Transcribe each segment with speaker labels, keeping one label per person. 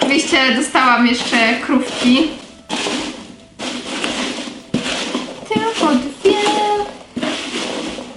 Speaker 1: Oczywiście dostałam jeszcze krówki. Tylko dwie.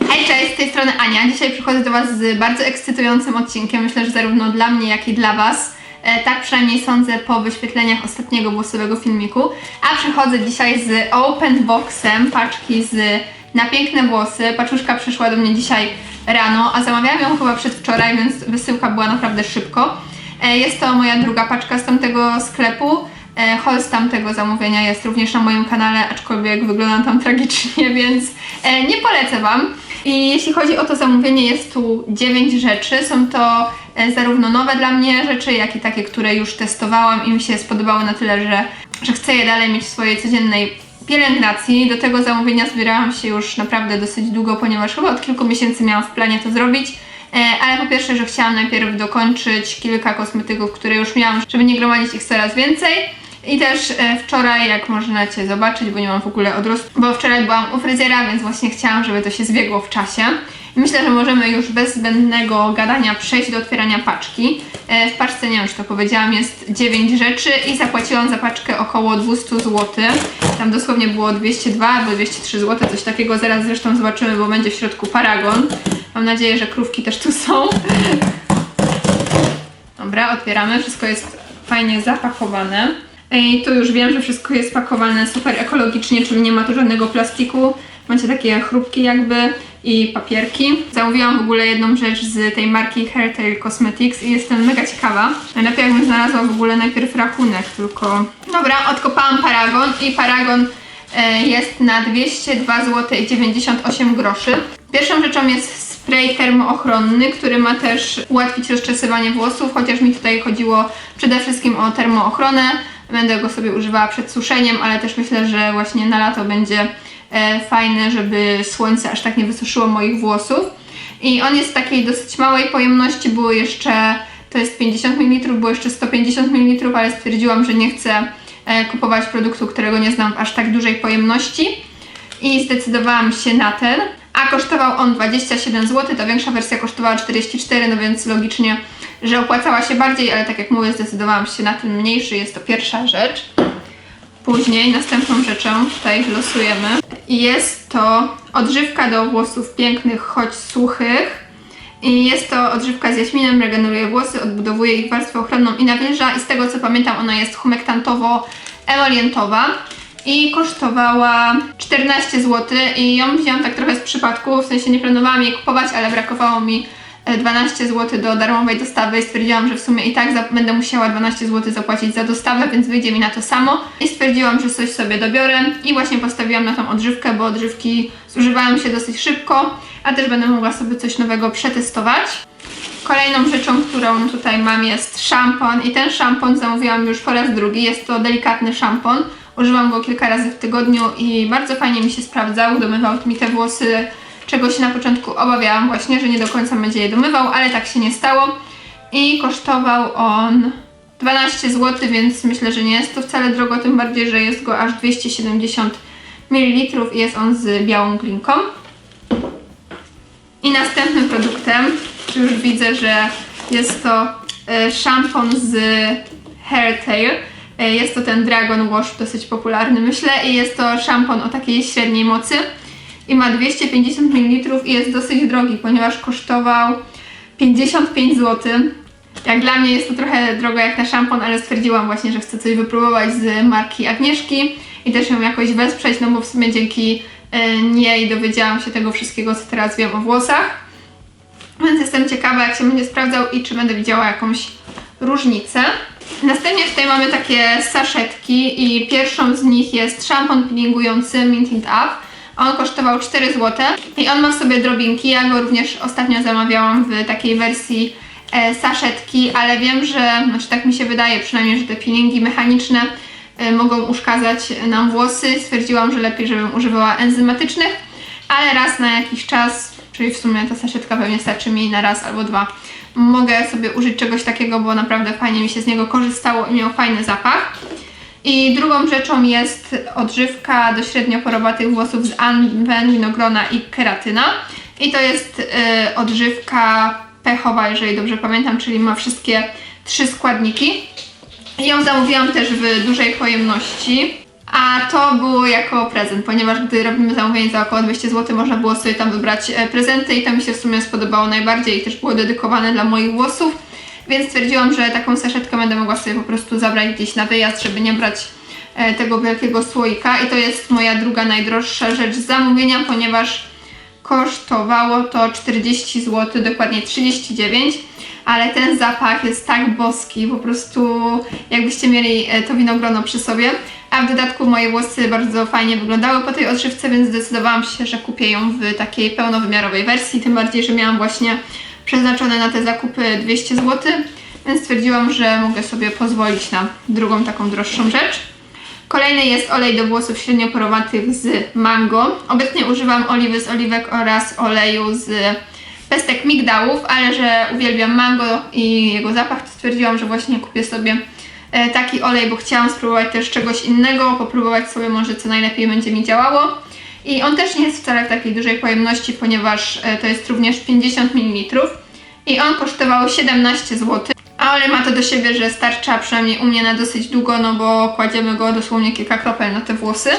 Speaker 1: Hej, cześć, z tej strony Ania. Dzisiaj przychodzę do Was z bardzo ekscytującym odcinkiem. Myślę, że zarówno dla mnie, jak i dla Was. E, tak przynajmniej sądzę po wyświetleniach ostatniego głosowego filmiku. A przychodzę dzisiaj z open boxem paczki z na piękne włosy. Paczuszka przyszła do mnie dzisiaj rano, a zamawiałam ją chyba przedwczoraj, więc wysyłka była naprawdę szybko. E, Jest to moja druga paczka z tamtego sklepu. E, Haul z tamtego zamówienia jest również na moim kanale, aczkolwiek wygląda tam tragicznie, więc e, nie polecę Wam. I jeśli chodzi o to zamówienie, jest tu 9 rzeczy. Są to zarówno nowe dla mnie rzeczy, jak i takie, które już testowałam i mi się spodobały na tyle, że, że chcę je dalej mieć w swojej codziennej pielęgnacji. Do tego zamówienia zbierałam się już naprawdę dosyć długo, ponieważ chyba od kilku miesięcy miałam w planie to zrobić. E, Ale po pierwsze, że chciałam najpierw dokończyć kilka kosmetyków, które już miałam, żeby nie gromadzić ich coraz więcej. I też e, wczoraj, jak możecie zobaczyć, bo nie mam w ogóle odrostu, bo wczoraj byłam u fryzjera, więc właśnie chciałam, żeby to się zbiegło w czasie. Myślę, że możemy już bez zbędnego gadania przejść do otwierania paczki. E, W paczce, nie wiem czy to powiedziałam, jest 9 rzeczy i zapłaciłam za paczkę około 200 zł. Tam dosłownie było 202 albo 203 zł, coś takiego. Zaraz zresztą zobaczymy, bo będzie w środku paragon. Mam nadzieję, że krówki też tu są. Dobra, otwieramy. Wszystko jest fajnie zapakowane. I tu już wiem, że wszystko jest pakowane super ekologicznie, czyli nie ma tu żadnego plastiku. Macie takie chrupki jakby i papierki. Zamówiłam w ogóle jedną rzecz z tej marki Hairtail Cosmetics i jestem mega ciekawa. Najlepiej jakbym znalazła w ogóle najpierw rachunek, tylko... Dobra, odkopałam Paragon i Paragon e, jest na 202 zł i 98 groszy. Pierwszą rzeczą jest spray termoochronny, który ma też ułatwić rozczesywanie włosów, chociaż mi tutaj chodziło przede wszystkim o termoochronę. Będę go sobie używała przed suszeniem, ale też myślę, że właśnie na lato będzie e, fajne, żeby słońce aż tak nie wysuszyło moich włosów. I on jest w takiej dosyć małej pojemności, było jeszcze, to jest 50 ml, było jeszcze 150 ml, ale stwierdziłam, że nie chcę e, kupować produktu, którego nie znam w aż tak dużej pojemności i zdecydowałam się na ten. A kosztował on 27 zł, ta większa wersja kosztowała 44, no więc logicznie, że opłacała się bardziej, ale tak jak mówię, zdecydowałam się na ten mniejszy, jest to pierwsza rzecz. Później następną rzeczą tutaj losujemy jest to odżywka do włosów pięknych, choć suchych. I jest to odżywka z jaśminem, regeneruje włosy, odbudowuje ich warstwę ochronną i nawilża i z tego co pamiętam ona jest humektantowo-emolientowa i kosztowała 14 zł i ją wzięłam tak trochę z przypadku, w sensie nie planowałam jej kupować, ale brakowało mi e, 12 zł do darmowej dostawy i stwierdziłam, że w sumie i tak będę musiała 12 zł zapłacić za dostawę, więc wyjdzie mi na to samo i stwierdziłam, że coś sobie dobiorę i właśnie postawiłam na tą odżywkę, bo odżywki zużywają się dosyć szybko, a też będę mogła sobie coś nowego przetestować. Kolejną rzeczą, którą tutaj mam jest szampon i ten szampon zamówiłam już po raz drugi. Jest to delikatny szampon. Używam go kilka razy w tygodniu i bardzo fajnie mi się sprawdzał. Domywał mi te włosy, czego się na początku obawiałam właśnie, że nie do końca będzie je domywał, ale tak się nie stało. I kosztował on 12 zł, więc myślę, że nie jest to wcale drogo, tym bardziej, że jest go aż 270 ml i jest on z białą glinką. I następnym produktem, już widzę, że jest to e, szampon z Hairtail. E, Jest to ten Dragon Wash, dosyć popularny myślę i jest to szampon o takiej średniej mocy i ma 250 ml i jest dosyć drogi, ponieważ kosztował 55 zł. Jak dla mnie jest to trochę drogo jak na szampon, ale stwierdziłam właśnie, że chcę coś wypróbować z marki Agnieszki i też ją jakoś wesprzeć, no bo w sumie dzięki e, niej dowiedziałam się tego wszystkiego, co teraz wiem o włosach. Więc jestem ciekawa, jak się będzie sprawdzał i czy będę widziała jakąś różnicę. Następnie tutaj mamy takie saszetki i pierwszą z nich jest szampon peelingujący Minting Up. On kosztował 4 zł i on ma w sobie drobinki. Ja go również ostatnio zamawiałam w takiej wersji e, saszetki, ale wiem, że, znaczy tak mi się wydaje przynajmniej, że te peelingi mechaniczne e, mogą uszkadzać nam włosy. Stwierdziłam, że lepiej, żebym używała enzymatycznych, ale raz na jakiś czas, czyli w sumie ta saszetka pewnie starczy mi na raz albo dwa, mogę sobie użyć czegoś takiego, bo naprawdę fajnie mi się z niego korzystało i miał fajny zapach. I drugą rzeczą jest odżywka do średnio porobatych włosów z anwen, winogrona i keratyna. I to jest y, odżywka pechowa, jeżeli dobrze pamiętam, czyli ma wszystkie trzy składniki. Ją zamówiłam też w dużej pojemności. A to było jako prezent, ponieważ gdy robimy zamówienie za około 200 zł, można było sobie tam wybrać e, prezenty i to mi się w sumie spodobało najbardziej i też było dedykowane dla moich włosów, więc stwierdziłam, że taką saszetkę będę mogła sobie po prostu zabrać gdzieś na wyjazd, żeby nie brać e, tego wielkiego słoika i to jest moja druga najdroższa rzecz z zamówienia, ponieważ kosztowało to 40 zł, dokładnie 39, ale ten zapach jest tak boski, po prostu jakbyście mieli e, to winogrono przy sobie. A w dodatku moje włosy bardzo fajnie wyglądały po tej odżywce, więc zdecydowałam się, że kupię ją w takiej pełnowymiarowej wersji, tym bardziej, że miałam właśnie przeznaczone na te zakupy 200 zł, więc stwierdziłam, że mogę sobie pozwolić na drugą taką droższą rzecz. Kolejny jest olej do włosów średnioporowatych z mango. Obecnie używam oliwy z oliwek oraz oleju z pestek migdałów, ale że uwielbiam mango i jego zapach, to stwierdziłam, że właśnie kupię sobie taki olej, bo chciałam spróbować też czegoś innego, popróbować sobie może co najlepiej będzie mi działało. I on też nie jest wcale w takiej dużej pojemności, ponieważ e, to jest również 50 ml i on kosztował 17 zł. A olej ma to do siebie, że starcza przynajmniej u mnie na dosyć długo, no bo kładziemy go dosłownie kilka kropel na te włosy.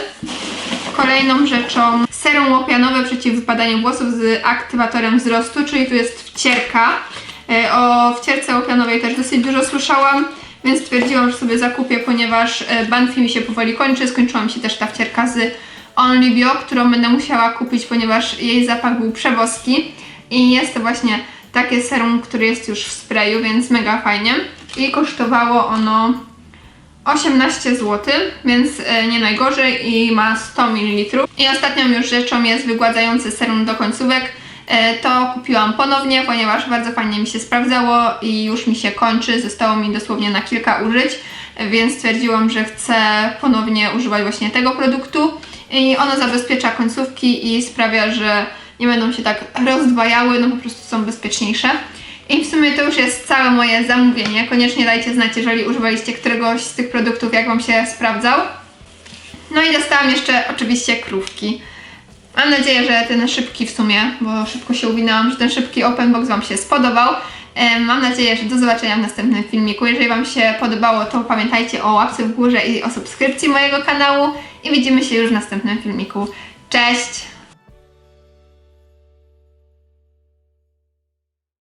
Speaker 1: Kolejną rzeczą serum łopianowe przeciw wypadaniu włosów z aktywatorem wzrostu, czyli tu jest wcierka. E, O wcierce łopianowej też dosyć dużo słyszałam, więc stwierdziłam, że sobie zakupię, ponieważ e, Banfi mi się powoli kończy. Skończyła mi się też ta wcierka z Only Bio, którą będę musiała kupić, ponieważ jej zapach był przeboski. I jest to właśnie takie serum, które jest już w sprayu, więc mega fajnie. I kosztowało ono 18 zł, więc e, nie najgorzej i ma 100 ml. I ostatnią już rzeczą jest wygładzający serum do końcówek. E, To kupiłam ponownie, ponieważ bardzo fajnie mi się sprawdzało i już mi się kończy. Zostało mi dosłownie na kilka użyć, więc stwierdziłam, że chcę ponownie używać właśnie tego produktu. I ono zabezpiecza końcówki i sprawia, że nie będą się tak rozdwajały, no po prostu są bezpieczniejsze. I w sumie to już jest całe moje zamówienie. Koniecznie dajcie znać, jeżeli używaliście któregoś z tych produktów, jak Wam się sprawdzał. No i dostałam jeszcze oczywiście krówki. Mam nadzieję, że ten szybki w sumie, bo szybko się uwinęłam, że ten szybki open box Wam się spodobał. Mam nadzieję, że do zobaczenia w następnym filmiku. Jeżeli Wam się podobało, to pamiętajcie o łapce w górze i o subskrypcji mojego kanału. I widzimy się już w następnym filmiku. Cześć!